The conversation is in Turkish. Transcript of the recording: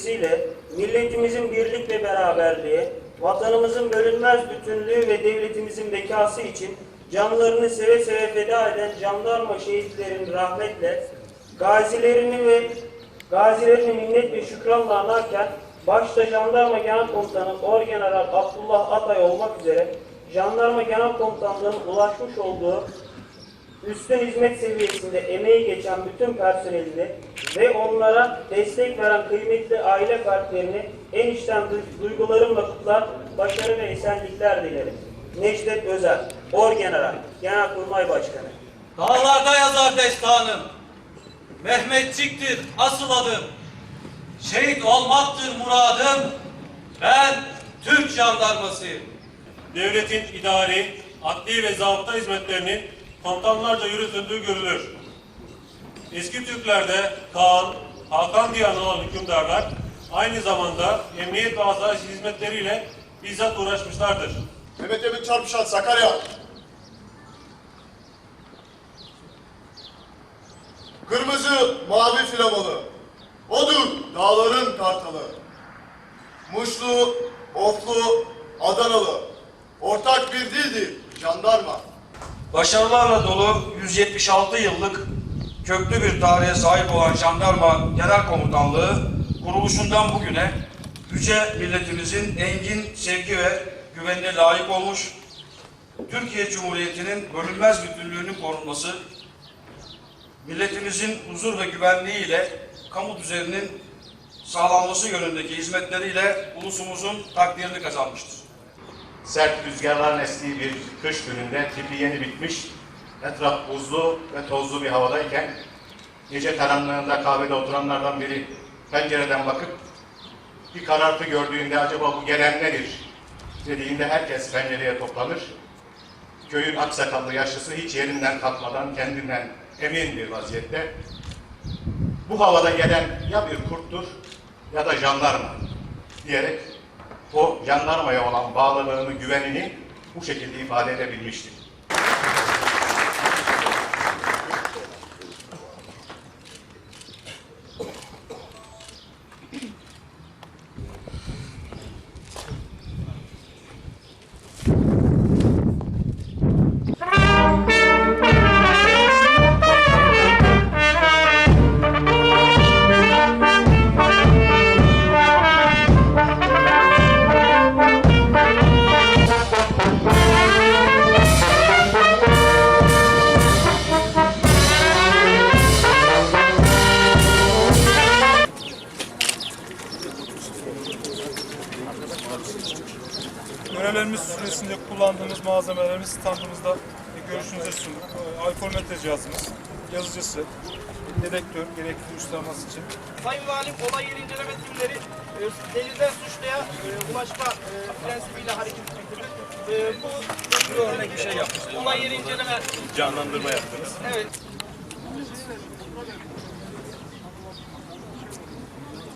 sevgisiyle milletimizin birlik ve beraberliği, vatanımızın bölünmez bütünlüğü ve devletimizin bekası için canlarını seve seve feda eden jandarma şehitlerin rahmetle, gazilerini ve gazilerini minnet ve şükranla anarken, başta Jandarma Genel Komutanı Orgeneral Abdullah Atay olmak üzere Jandarma Genel Komutanlığı'nın ulaşmış olduğu üstün hizmet seviyesinde emeği geçen bütün personelini ve onlara destek veren kıymetli aile fertlerini en içten du- duygularımla kutlar, başarı ve esenlikler dilerim. Necdet Özel, Orgeneral, Genelkurmay Başkanı. Dağlarda yazar destanım. Mehmetçiktir asıl adım. Şehit olmaktır muradım. Ben Türk jandarmasıyım. devletin idari, adli ve zabıta hizmetlerinin komutanlarca yürütüldüğü görülür. Eski Türklerde Kaan, Hakan diye anılan hükümdarlar aynı zamanda emniyet ve asayiş hizmetleriyle bizzat uğraşmışlardır. Mehmet Emin Çarpışan Sakarya. Kırmızı mavi flamalı. Odur dağların kartalı. Muşlu, Oflu, Adanalı. Ortak bir dildir jandarma. Başarılarla dolu 176 yıllık köklü bir tarihe sahip olan Jandarma Genel Komutanlığı kuruluşundan bugüne yüce milletimizin engin sevgi ve güvenine layık olmuş, Türkiye Cumhuriyeti'nin bölünmez bütünlüğünün korunması, milletimizin huzur ve güvenliğiyle kamu düzeninin sağlanması yönündeki hizmetleriyle ulusumuzun takdirini kazanmıştır. Sert rüzgarların estiği bir kış gününde tipi yeni bitmiş, etraf buzlu ve tozlu bir havadayken gece karanlığında kahvede oturanlardan biri pencereden bakıp bir karartı gördüğünde acaba bu gelen nedir dediğinde herkes pencereye toplanır. Köyün aksakallı yaşlısı hiç yerinden kalkmadan kendinden emin bir vaziyette bu havada gelen ya bir kurttur ya da jandarma diyerek o jandarmaya olan bağlılığını, güvenini bu şekilde ifade edebilmiştir. Görevlerimiz süresinde kullandığımız malzemelerimiz standımızda görüşünüze sunduk. Ee, Alkolmetre cihazımız, yazıcısı, dedektör gerekli uçlaması için. Sayın Valim olay yeri inceleme timleri e, delilden suçluya e, ulaşma e, prensibiyle hareket etmektedir. E, bu bir örnek bir şey yapmış. Olay yeri inceleme Canlandırma yaptınız. evet